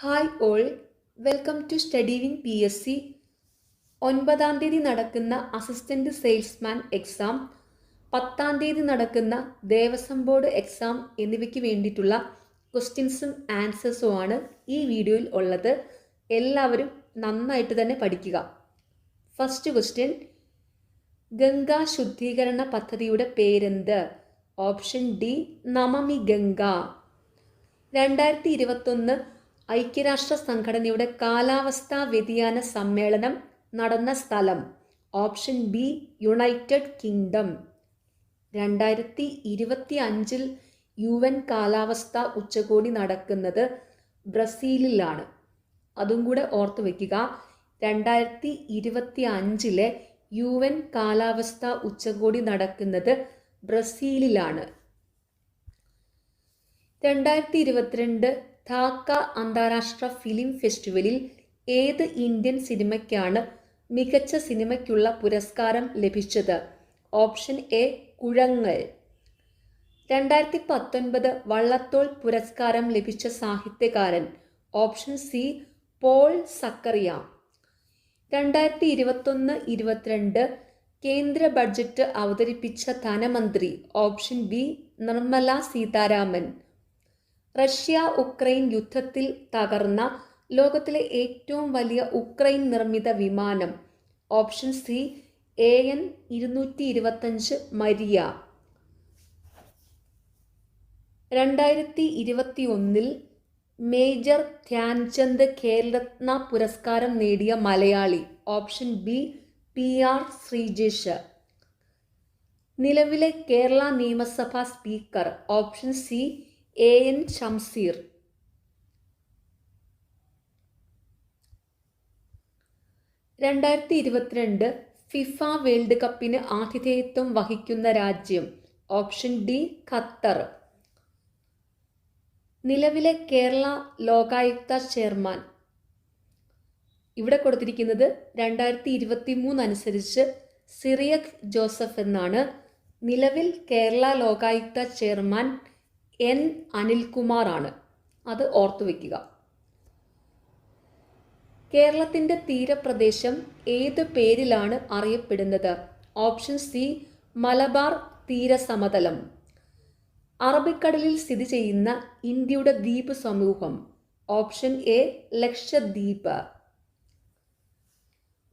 Hi all welcome to study win P S C ഒൻപതാം തീയതി നടക്കുന്ന അസിസ്റ്റന്റ് സെയിൽസ്മാൻ എക്സാം പത്താം തീയതി നടക്കുന്ന ദേവസ്വം ബോർഡ് എക്സാം എന്നിവയ്ക്ക് വേണ്ടിയിട്ടുള്ള ക്വസ്റ്റ്യൻസും ആൻസേഴ്സും ആണ് ഈ വീഡിയോയിൽ ഉള്ളത്. എല്ലാവരും നന്നായിട്ട് തന്നെ പഠിക്കുക. ഫസ്റ്റ് ക്വസ്റ്റ്യൻ ഗംഗാ ശുദ്ധീകരണ പദ്ധതിയുടെ പേരെന്ത്? Option D Namami Ganga. രണ്ടായിരത്തി ഇരുപത്തൊന്ന് ഐക്യരാഷ്ട്ര സംഘടനയുടെ കാലാവസ്ഥാ വ്യതിയാന സമ്മേളനം നടന്ന സ്ഥലം. Option B United Kingdom. രണ്ടായിരത്തി ഇരുപത്തി അഞ്ചിൽ യു എൻ കാലാവസ്ഥ ഉച്ചകോടി നടക്കുന്നത് ബ്രസീലിലാണ്. അതും കൂടെ ഓർത്തു വയ്ക്കുക. രണ്ടായിരത്തി ഇരുപത്തി അഞ്ചിലെ യു എൻ കാലാവസ്ഥ ഉച്ചകോടി നടക്കുന്നത് ബ്രസീലിലാണ്. രണ്ടായിരത്തി ഇരുപത്തിരണ്ട് ധാക്ക അന്താരാഷ്ട്ര ഫിലിം ഫെസ്റ്റിവലിൽ ഏത് ഇന്ത്യൻ സിനിമയ്ക്കാണ് മികച്ച സിനിമയ്ക്കുള്ള പുരസ്കാരം ലഭിച്ചത്? Option A Koozhangal. രണ്ടായിരത്തി പത്തൊൻപത് വള്ളത്തോൾ പുരസ്കാരം ലഭിച്ച സാഹിത്യകാരൻ. Option C Paul Zacharia. രണ്ടായിരത്തി ഇരുപത്തൊന്ന് ഇരുപത്തിരണ്ട് കേന്ദ്ര ബഡ്ജറ്റ് അവതരിപ്പിച്ച ധനമന്ത്രി. Option B Nirmala Sitharaman. Russia Ukraine യുദ്ധത്തിൽ തകർന്ന ലോകത്തിലെ ഏറ്റവും വലിയ ഉക്രൈൻ നിർമ്മിത വിമാനം ഓപ്ഷൻ സി എ എൻ ഇരുന്നൂറ്റി ഇരുപത്തഞ്ച് മരിയ. രണ്ടായിരത്തി ഇരുപത്തി ഒന്നിൽ മേജർ ധ്യാൻചന്ദ് ഖേൽരത്ന പുരസ്കാരം നേടിയ Malayali option B P R Sreejesh. നിലവിലെ കേരള നിയമസഭാ speaker option C A N Shamseer രണ്ടായിരത്തി ഇരുപത്തിരണ്ട് ഫിഫ വേൾഡ് കപ്പിന് ആതിഥേയത്വം വഹിക്കുന്ന രാജ്യം ഓപ്ഷൻ ഡി ഖത്തർ. നിലവിലെ കേരള ലോകായുക്ത ചെയർമാൻ. ഇവിടെ കൊടുത്തിരിക്കുന്നത് രണ്ടായിരത്തി ഇരുപത്തി മൂന്ന് അനുസരിച്ച് സിറിയക് ജോസഫ് എന്നാണ്. നിലവിൽ കേരള ലോകായുക്ത ചെയർമാൻ എൻ അനിൽകുമാർ ആണ് അത് ഓർത്തു വയ്ക്കുക കേരളത്തിന്റെ തീരപ്രദേശം ഏത് പേരിലാണ് അറിയപ്പെടുന്നത്? ഓപ്ഷൻ സി മലബാർ തീരസമതലം. അറബിക്കടലിൽ സ്ഥിതി ചെയ്യുന്ന ഇന്ത്യയുടെ ദ്വീപ് സമൂഹം. Option A Lakshadweep.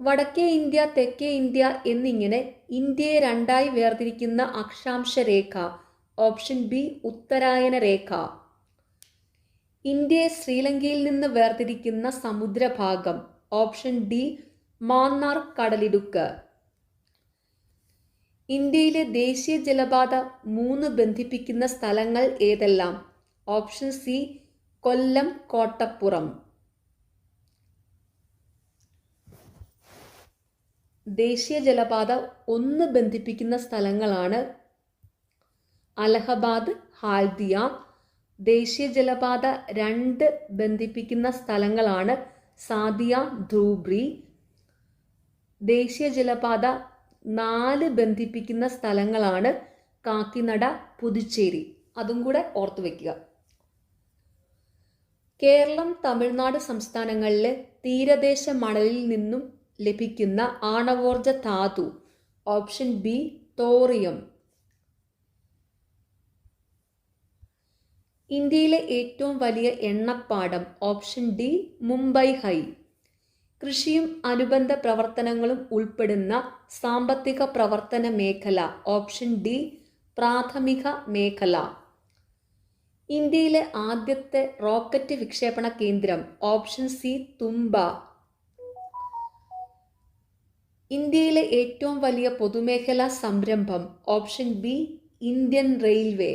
വടക്കേ ഇന്ത്യ തെക്കേ ഇന്ത്യ എന്നിങ്ങനെ ഇന്ത്യയെ രണ്ടായി വേർതിരിക്കുന്ന അക്ഷാംശ രേഖ ഓപ്ഷൻ ബി ഉത്തരായന രേഖ. ഇന്ത്യയെ ശ്രീലങ്കയിൽ നിന്ന് വേർതിരിക്കുന്ന സമുദ്രഭാഗം. ഓപ്ഷൻ ഡി മാന്നാർ കടലിടുക്ക്. ഇന്ത്യയിലെ ദേശീയ ജലപാത മൂന്ന് ബന്ധിപ്പിക്കുന്ന സ്ഥലങ്ങൾ ഏതെല്ലാം? Option C Kollam Kottapuram. ദേശീയ ജലപാത ഒന്ന് ബന്ധിപ്പിക്കുന്ന സ്ഥലങ്ങളാണ് അലഹബാദ് ഹാൽദിയ. ദേശീയ ജലപാത രണ്ട് ബന്ധിപ്പിക്കുന്ന സ്ഥലങ്ങളാണ് സാദിയ ധ്രൂബ്രി ദേശീയ ജലപാത നാല് ബന്ധിപ്പിക്കുന്ന സ്ഥലങ്ങളാണ് കാക്കിനട പുതുച്ചേരി. അതും കൂടെ ഓർത്തു വയ്ക്കുക കേരളം തമിഴ്നാട് സംസ്ഥാനങ്ങളിലെ തീരദേശ മണലിൽ നിന്നും ലഭിക്കുന്ന ആണവോർജ ധാതു ഓപ്ഷൻ ബി തോറിയം. ഇന്ത്യയിലെ ഏറ്റവും വലിയ എണ്ണപ്പാടം ഓപ്ഷൻ ഡി മുംബൈ ഹൈ. കൃഷിയും അനുബന്ധ പ്രവർത്തനങ്ങളും ഉൾപ്പെടുന്ന സാമ്പത്തിക പ്രവർത്തന മേഖല ഓപ്ഷൻ ഡി പ്രാഥമിക മേഖല. ഇന്ത്യയിലെ ആദ്യത്തെ റോക്കറ്റ് വിക്ഷേപണ കേന്ദ്രം ഓപ്ഷൻ സി തുമ്പ ഇന്ത്യയിലെ ഏറ്റവും വലിയ പൊതുമേഖലാ സംരംഭം option B Indian Railway.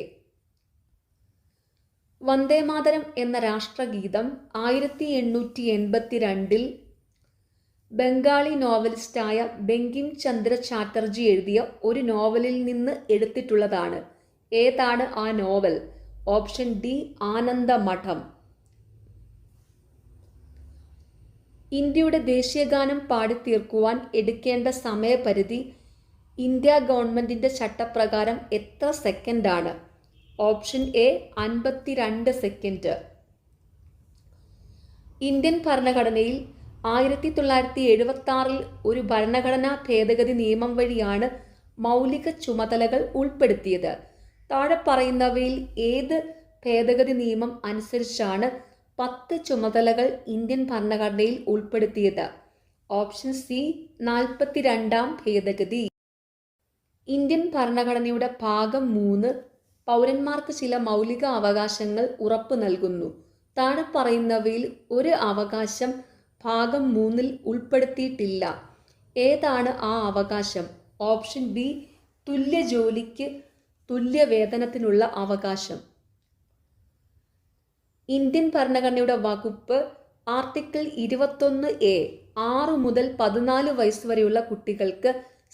Vande Mataram എന്ന രാഷ്ട്രഗീതം ആയിരത്തി എണ്ണൂറ്റി എൺപത്തി രണ്ടിൽ ബംഗാളി നോവലിസ്റ്റായ ബെങ്കിം ചന്ദ്ര ചാറ്റർജി എഴുതിയ ഒരു നോവലിൽ നിന്ന് എടുത്തിട്ടുള്ളതാണ്. ഏതാണ് ആ നോവൽ? Option D Anandamath. ഇന്ത്യയുടെ ദേശീയഗാനം പാടിത്തീർക്കുവാൻ എടുക്കേണ്ട സമയപരിധി ഇന്ത്യ ഗവൺമെന്റിന്റെ ചട്ടപ്രകാരം എത്ര സെക്കൻഡാണ്? ഓപ്ഷൻ എ അൻപത്തിരണ്ട് സെക്കൻഡ്. ഇന്ത്യൻ ഭരണഘടനയിൽ ആയിരത്തി തൊള്ളായിരത്തി എഴുപത്തി ആറിൽ ഒരു ഭരണഘടനാ ഭേദഗതി നിയമം വഴിയാണ് മൗലിക ചുമതലകൾ ഉൾപ്പെടുത്തിയത്. താഴെ പറയുന്നവയിൽ ഏത് ഭേദഗതി നിയമം അനുസരിച്ചാണ് പത്ത് ചുമതലകൾ ഇന്ത്യൻ ഭരണഘടനയിൽ ഉൾപ്പെടുത്തിയത്? ഓപ്ഷൻ സി നാൽപ്പത്തിരണ്ടാം ഭേദഗതി. ഇന്ത്യൻ ഭരണഘടനയുടെ ഭാഗം മൂന്ന് പൗരന്മാർക്ക് ചില മൗലിക അവകാശങ്ങൾ ഉറപ്പു നൽകുന്നു. താഴെ പറയുന്നവയിൽ ഒരു അവകാശം ഭാഗം മൂന്നിൽ ഉൾപ്പെടുത്തിയിട്ടില്ല. ഏതാണ് ആ അവകാശം? ഓപ്ഷൻ ബി തുല്യ ജോലിക്ക് തുല്യ വേതനത്തിനുള്ള അവകാശം. ഇന്ത്യൻ ഭരണഘടനയുടെ വകുപ്പ് ആർട്ടിക്കിൾ ഇരുപത്തൊന്ന് എ ആറ് മുതൽ പതിനാല് വയസ്സ് വരെയുള്ള കുട്ടികൾക്ക്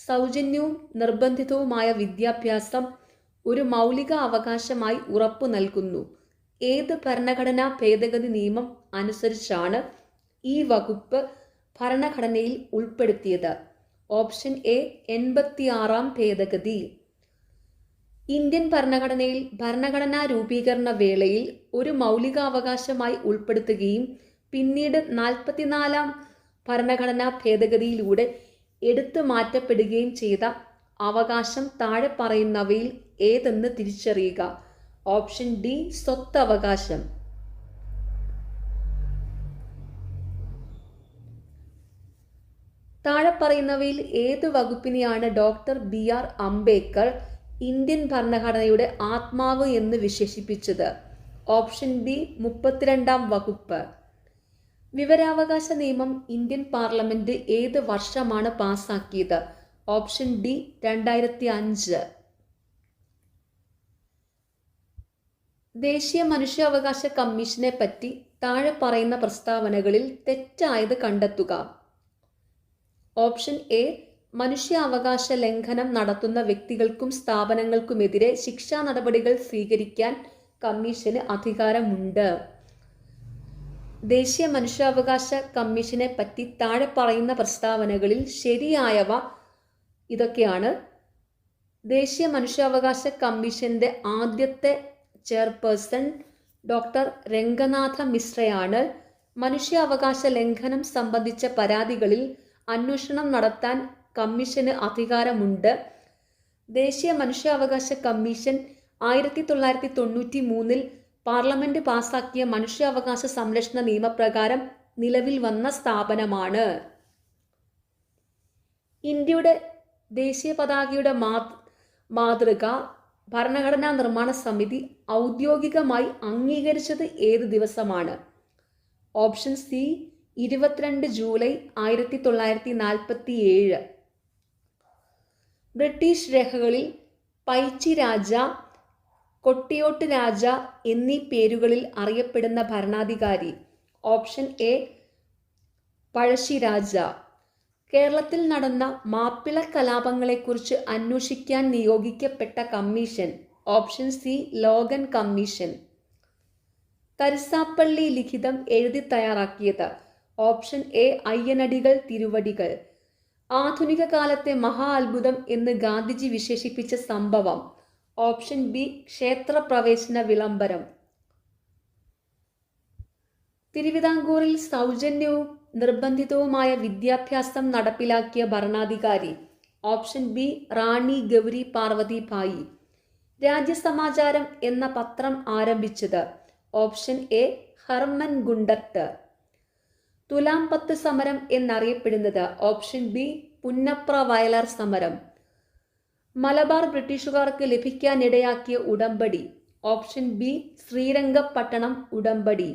സൗജന്യവും നിർബന്ധിതവുമായ വിദ്യാഭ്യാസം ഒരു മൗലിക അവകാശമായി ഉറപ്പു നൽകുന്നു. ഏത് ഭരണഘടനാ ഭേദഗതി നിയമം അനുസരിച്ചാണ് ഈ വകുപ്പ് ഭരണഘടനയിൽ ഉൾപ്പെടുത്തിയത്? ഓപ്ഷൻ എ എൺപത്തിയാറാം ഭേദഗതി. ഇന്ത്യൻ ഭരണഘടനയിൽ ഭരണഘടനാ രൂപീകരണ വേളയിൽ ഒരു മൗലികാവകാശമായി ഉൾപ്പെടുത്തുകയും പിന്നീട് നാൽപ്പത്തിനാലാം ഭരണഘടനാ ഭേദഗതിയിലൂടെ എടുത്തു മാറ്റപ്പെടുകയും ചെയ്ത അവകാശം താഴെ പറയുന്നവയിൽ ഏതെന്ന് തിരിച്ചറിയുക. ഓപ്ഷൻ ഡി സ്വത്തവകാശം. താഴെ പറയുന്നവയിൽ ഏത് വകുപ്പിനെയാണ് doctor B R Ambedkar Indian ഭരണഘടനയുടെ ആത്മാവ് എന്ന് വിശേഷിപ്പിച്ചത്? ഓപ്ഷൻ ബി മുപ്പത്തിരണ്ടാം വകുപ്പ്. വിവരാവകാശ നിയമം ഇന്ത്യൻ പാർലമെന്റ് ഏത് വർഷമാണ് പാസാക്കിയത്? ഓപ്ഷൻ ഡി രണ്ടായിരത്തി അഞ്ച്. ദേശീയ മനുഷ്യാവകാശ കമ്മീഷനെ പറ്റി താഴെ പറയുന്ന പ്രസ്താവനകളിൽ തെറ്റായത് കണ്ടെത്തുക. ഓപ്ഷൻ എ മനുഷ്യാവകാശ ലംഘനം നടത്തുന്ന വ്യക്തികൾക്കും സ്ഥാപനങ്ങൾക്കുമെതിരെ ശിക്ഷാ നടപടികൾ സ്വീകരിക്കാൻ കമ്മീഷന് അധികാരമുണ്ട്. ദേശീയ മനുഷ്യാവകാശ കമ്മീഷനെ പറ്റി താഴെ പറയുന്ന പ്രസ്താവനകളിൽ ശരിയായവ ഇതൊക്കെയാണ്. ദേശീയ മനുഷ്യാവകാശ കമ്മീഷന്റെ ആദ്യത്തെ ചെയർപേഴ്സൺ ഡോക്ടർ രംഗനാഥ മിശ്രയാണ് മനുഷ്യാവകാശ ലംഘനം സംബന്ധിച്ച പരാതികളിൽ അന്വേഷണം നടത്താൻ കമ്മീഷന് അധികാരമുണ്ട്. ദേശീയ മനുഷ്യാവകാശ കമ്മീഷൻ ആയിരത്തി തൊള്ളായിരത്തി തൊണ്ണൂറ്റി മൂന്നിൽ പാർലമെന്റ് പാസാക്കിയ മനുഷ്യാവകാശ സംരക്ഷണ നിയമപ്രകാരം നിലവിൽ വന്ന സ്ഥാപനമാണ്. ഇന്ത്യയുടെ ദേശീയ പതാകയുടെ മാതൃക ഭരണഘടനാ നിർമ്മാണ സമിതി ഔദ്യോഗികമായി അംഗീകരിച്ചത് ഏത് ദിവസമാണ്? ഓപ്ഷൻ സി ഇരുപത്തിരണ്ട് ജൂലൈ ആയിരത്തി തൊള്ളായിരത്തി നാൽപ്പത്തി ഏഴ് ബ്രിട്ടീഷ് രേഖകളിൽ പൈച്ചി രാജ കൊട്ടിയോട്ട് രാജ എന്നീ പേരുകളിൽ അറിയപ്പെടുന്ന ഭരണാധികാരി. Option A Pazhassi Raja. കേരളത്തിൽ നടന്ന മാപ്പിള കലാപങ്ങളെക്കുറിച്ച് അന്വേഷിക്കാൻ നിയോഗിക്കപ്പെട്ട commission option C Logan commission. Tharisapalli ലിഖിതം എഴുതി തയ്യാറാക്കിയത്. Option A Ayyanadikal Thiruvadikal. ആധുനിക കാലത്തെ മഹാ അത്ഭുതം എന്ന് ഗാന്ധിജി വിശേഷിപ്പിച്ച സംഭവം. ഓപ്ഷൻ ബി ക്ഷേത്രപ്രവേശന വിളംബരം. തിരുവിതാംകൂറിൽ സൗജന്യവും നിർബന്ധിതവുമായ വിദ്യാഭ്യാസം നടപ്പിലാക്കിയ ഭരണാധികാരി. Option B Rani Gowri Parvathi Bayi. Rajyasamacharam എന്ന പത്രം ആരംഭിച്ചത് ഓപ്ഷൻ എ ഹർമൻ ഗുണ്ടർട്ട് തുലാം പത്ത് സമരം എന്നറിയപ്പെടുന്നത് ഓപ്ഷൻ ബി പുന്നപ്ര വയലർ സമരം. മലബാർ ബ്രിട്ടീഷുകാർക്ക് ലഭിക്കാനിടയാക്കിയ ഉടമ്പടി. ഓപ്ഷൻ ബി ശ്രീരംഗപട്ടണം ഉടമ്പടി.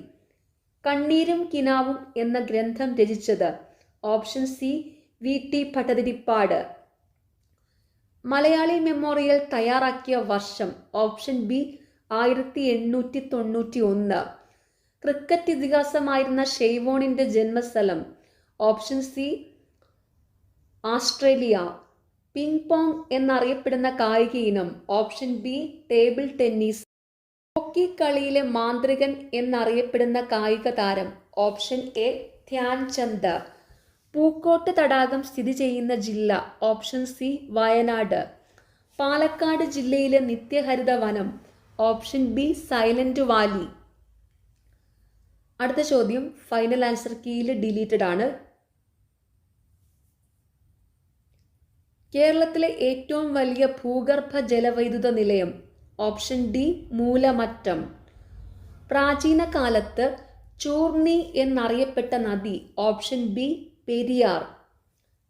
കണ്ണീരും കിനാവും എന്ന ഗ്രന്ഥം രചിച്ചത് option C V T Bhattathiripad. Malayali memorial തയ്യാറാക്കിയ വർഷം ഓപ്ഷൻ ബി ആയിരത്തി എണ്ണൂറ്റി തൊണ്ണൂറ്റി ഒന്ന് ക്രിക്കറ്റ് ഇതിഹാസമായിരുന്ന ഷെയ്വോണിന്റെ ജന്മസ്ഥലം. Option C Australia. Ping pong എന്നറിയപ്പെടുന്ന കായിക ഇനം. Option B table tennis. Hockey കളിയിലെ മാന്ത്രികൻ എന്നറിയപ്പെടുന്ന കായിക താരം ഓപ്ഷൻ എ ധ്യാൻചന്ദ്. പൂക്കോട്ട് തടാകം സ്ഥിതി ചെയ്യുന്ന ജില്ല ഓപ്ഷൻ സി വയനാട്. പാലക്കാട് ജില്ലയിലെ നിത്യഹരിത വനം ഓപ്ഷൻ ബി സൈലന്റ് വാലി. അടുത്ത ചോദ്യം ഫൈനൽ ആൻസർ കീയിൽ ഡിലീറ്റഡ് ആണ്. കേരളത്തിലെ ഏറ്റവും വലിയ ഭൂഗർഭ ജലവൈദ്യുത നിലയം ഓപ്ഷൻ ഡി മൂലമറ്റം. പ്രാചീന കാലത്ത് ചൂർണി എന്നറിയപ്പെട്ട നദി ഓപ്ഷൻ ബി പെരിയാർ.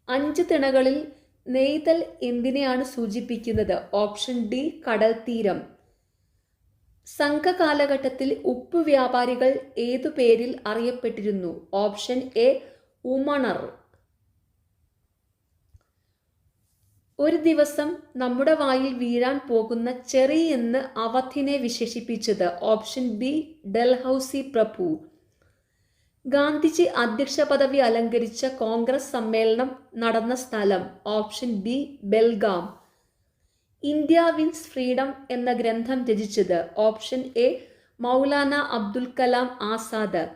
അഞ്ച് തിണകളിൽ നെയ്തൽ എന്തിനെയാണ് സൂചിപ്പിക്കുന്നത്? ഓപ്ഷൻ ഡി കടൽ തീരം. സംഘകാലഘട്ടത്തിൽ ഉപ്പ് വ്യാപാരികൾ ഏതു പേരിൽ അറിയപ്പെട്ടിരുന്നു? Option A Umanar. ഒരു ദിവസം നമ്മുടെ വായിൽ വീഴാൻ പോകുന്ന ചെറി എന്ന് അവധിനെ വിശേഷിപ്പിച്ചത് ഓപ്ഷൻ ബി ഡൽഹൌസി പ്രഭു. ഗാന്ധിജി അധ്യക്ഷ പദവി അലങ്കരിച്ച കോൺഗ്രസ് സമ്മേളനം നടന്ന സ്ഥലം option B Belgaum. India wins freedom എന്ന ഗ്രന്ഥം രചിച്ചത് ഓപ്ഷൻ എ മൗലാന അബ്ദുൽ കലാം ആസാദ്.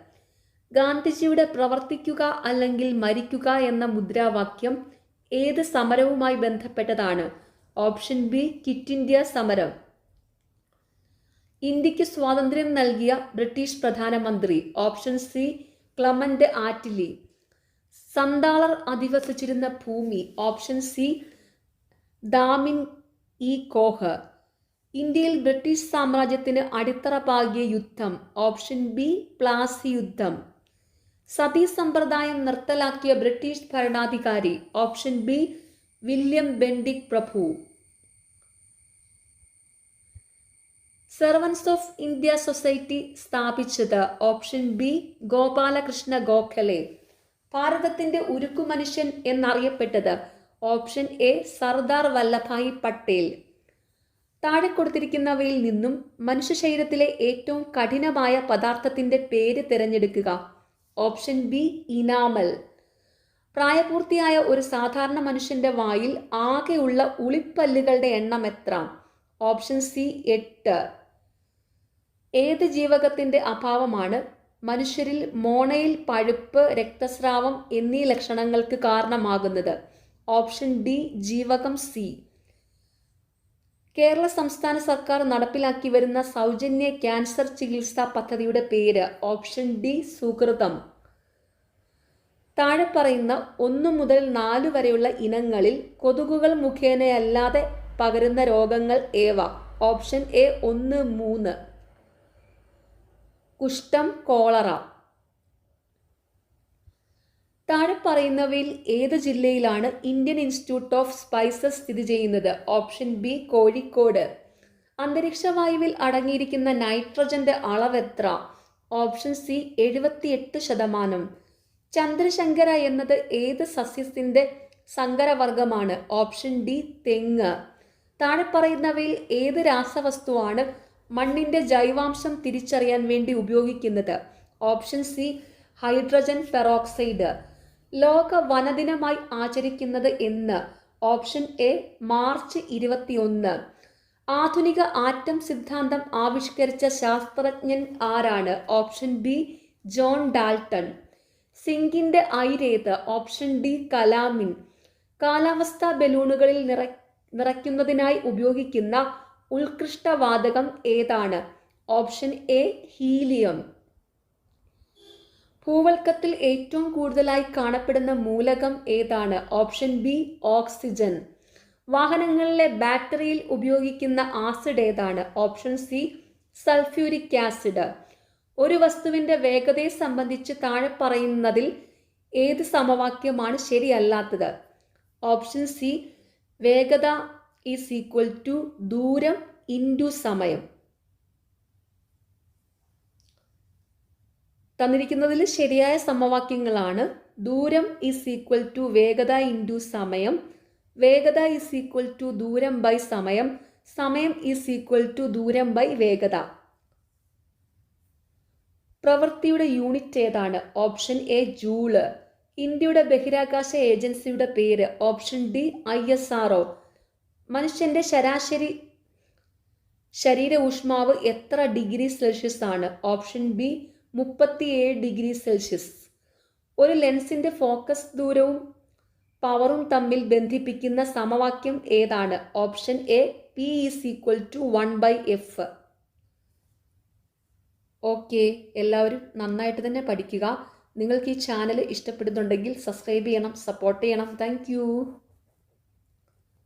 ഗാന്ധിജിയുടെ പ്രവർത്തിക്കുക അല്ലെങ്കിൽ മരിക്കുക എന്ന മുദ്രാവാക്യം ഏത് സമരവുമായി ബന്ധപ്പെട്ടതാണ്? ഓപ്ഷൻ ബി കിറ്റ് ഇന്ത്യ സമരം. ഇന്ത്യയ്ക്ക് സ്വാതന്ത്ര്യം നൽകിയ ബ്രിട്ടീഷ് പ്രധാനമന്ത്രി. Option C Clement Attlee. സന്താളർ അധിവസിച്ചിരുന്ന ഭൂമി. Option C Damin i Koh. ഇന്ത്യയിൽ ബ്രിട്ടീഷ് സാമ്രാജ്യത്തിന് അടിത്തറ പാകിയ യുദ്ധം. ഓപ്ഷൻ ബി പ്ലാസി യുദ്ധം. സതീ സമ്പ്രദായം നിർത്തലാക്കിയ ബ്രിട്ടീഷ് ഭരണാധികാരി ഓപ്ഷൻ ബി വില്യം ബെൻഡിക് പ്രഭു. സെർവൻസ് ഓഫ് ഇന്ത്യ സൊസൈറ്റി സ്ഥാപിച്ചത് ഓപ്ഷൻ ബി ഗോപാലകൃഷ്ണ ഗോഖലെ. ഭാരതത്തിന്റെ ഉരുക്കു മനുഷ്യൻ എന്നറിയപ്പെട്ടത് ഓപ്ഷൻ എ സർദാർ വല്ലഭായി പട്ടേൽ. താഴെ കൊടുത്തിരിക്കുന്നവയിൽ നിന്നും മനുഷ്യ ശരീരത്തിലെ ഏറ്റവും കഠിനമായ പദാർത്ഥത്തിന്റെ പേര് തിരഞ്ഞെടുക്കുക. Option B enamel. പ്രായപൂർത്തിയായ ഒരു സാധാരണ മനുഷ്യന്റെ വായിൽ ആകെയുള്ള ഉളിപ്പല്ലുകളുടെ എണ്ണം എത്ര? ഓപ്ഷൻ സി എട്ട്. ഏത് ജീവകത്തിന്റെ അഭാവമാണ്? മനുഷ്യരിൽ മോണയിൽ പഴുപ്പ് രക്തസ്രാവം എന്നീ ലക്ഷണങ്ങൾക്ക് കാരണമാകുന്നത്. ഓപ്ഷൻ ഡി ജീവകം സി. കേരള സംസ്ഥാന സർക്കാർ നടപ്പിലാക്കി വരുന്ന സൗജന്യ ക്യാൻസർ ചികിത്സാ പദ്ധതിയുടെ പേര് ഓപ്ഷൻ ഡി സുഹൃതം. താഴെ പറയുന്ന ഒന്നു മുതൽ നാല് വരെയുള്ള ഇനങ്ങളിൽ കൊതുകുകൾ മുഖേനയല്ലാതെ പകരുന്ന രോഗങ്ങൾ ഏവ? ഓപ്ഷൻ എ ഒന്ന് മൂന്ന്. കുഷ്ഠം കോളറ. താഴെ പറയുന്നവയിൽ ഏത് ജില്ലയിലാണ് ഇന്ത്യൻ ഇൻസ്റ്റിറ്റ്യൂട്ട് ഓഫ് സ്പൈസസ് സ്ഥിതി ചെയ്യുന്നത്? Option B Kozhikode. അന്തരീക്ഷ വായുവിൽ അടങ്ങിയിരിക്കുന്ന നൈട്രജന്റെ അളവ് എത്ര ഓപ്ഷൻ സി എഴുപത്തിയെട്ട് ശതമാനം. ചന്ദ്രശങ്കര എന്നത് ഏത് സസ്യത്തിന്റെ സങ്കരവർഗമാണ് ഓപ്ഷൻ ഡി തെങ്ങ്. താഴെ പറയുന്നവയിൽ ഏത് രാസവസ്തുവാണ് മണ്ണിന്റെ ജൈവാംശം തിരിച്ചറിയാൻ വേണ്ടി ഉപയോഗിക്കുന്നത്? Option C hydrogen peroxide. ലോക വനദിനമായി ആചരിക്കുന്നത് എന്ന് ഓപ്ഷൻ എ മാർച്ച് ഇരുപത്തിയൊന്ന്. ആധുനിക ആറ്റം സിദ്ധാന്തം ആവിഷ്കരിച്ച ശാസ്ത്രജ്ഞൻ ആരാണ്? Option B John Dalton. സിങ്കിന്റെ ഐരേത് ഓപ്ഷൻ ഡി കലാമിൻ. കാലാവസ്ഥാ ബലൂണുകളിൽ നിറ നിറയ്ക്കുന്നതിനായി ഉപയോഗിക്കുന്ന ഉത്കൃഷ്ടവാതകം ഏതാണ്? Option A helium. ഭൂവൽക്കത്തിൽ ഏറ്റവും കൂടുതലായി കാണപ്പെടുന്ന മൂലകം ഏതാണ്? Option B oxygen. വാഹനങ്ങളിലെ ബാറ്ററിയിൽ ഉപയോഗിക്കുന്ന ആസിഡ് ഏതാണ്? Option C sulphuric acid. ഒരു വസ്തുവിന്റെ വേഗതയെ സംബന്ധിച്ച് താഴെ പറയുന്നതിൽ ഏത് സമവാക്യമാണ് ശരിയല്ലാത്തത്? ഓപ്ഷൻ സി വേഗത ഈസ് ഈക്വൽ ടു ദൂരം ഇന്റു സമയം. തന്നിരിക്കുന്നതിൽ ശരിയായ സമവാക്യങ്ങളാണ്. ദൂരം ഈസ് ഈക്വൽ ടു വേഗത ഇന്റു സമയം. വേഗത ഈസ് ഈക്വൽ ടു ദൂരം ബൈ സമയം. സമയം ഈസ് ഈക്വൽ ടു ദൂരം ബൈ വേഗത. പ്രവൃത്തിയുടെ യൂണിറ്റ് ഏതാണ്? Option A joule. ഇന്ത്യയുടെ ബഹിരാകാശ ഏജൻസിയുടെ പേര് option D I S R O. മനുഷ്യന്റെ ശരാശരി ശരീര ഊഷ്മാവ് എത്ര ഡിഗ്രി സെൽഷ്യസ് ആണ്? ഓപ്ഷൻ ബി മുപ്പത്തിയേഴ് ഡിഗ്രി സെൽഷ്യസ്. ഒരു ലെൻസിന്റെ ഫോക്കസ് ദൂരവും പവറും തമ്മിൽ ബന്ധിപ്പിക്കുന്ന സമവാക്യം ഏതാണ്? Option A P is equal to one by F okay എല്ലാവരും നന്നായിട്ട് തന്നെ പഠിക്കുക. നിങ്ങൾക്ക് ഈ ചാനൽ ഇഷ്ടപ്പെടുന്നുണ്ടെങ്കിൽ സബ്സ്ക്രൈബ് ചെയ്യണം സപ്പോർട്ട് ചെയ്യണം. താങ്ക്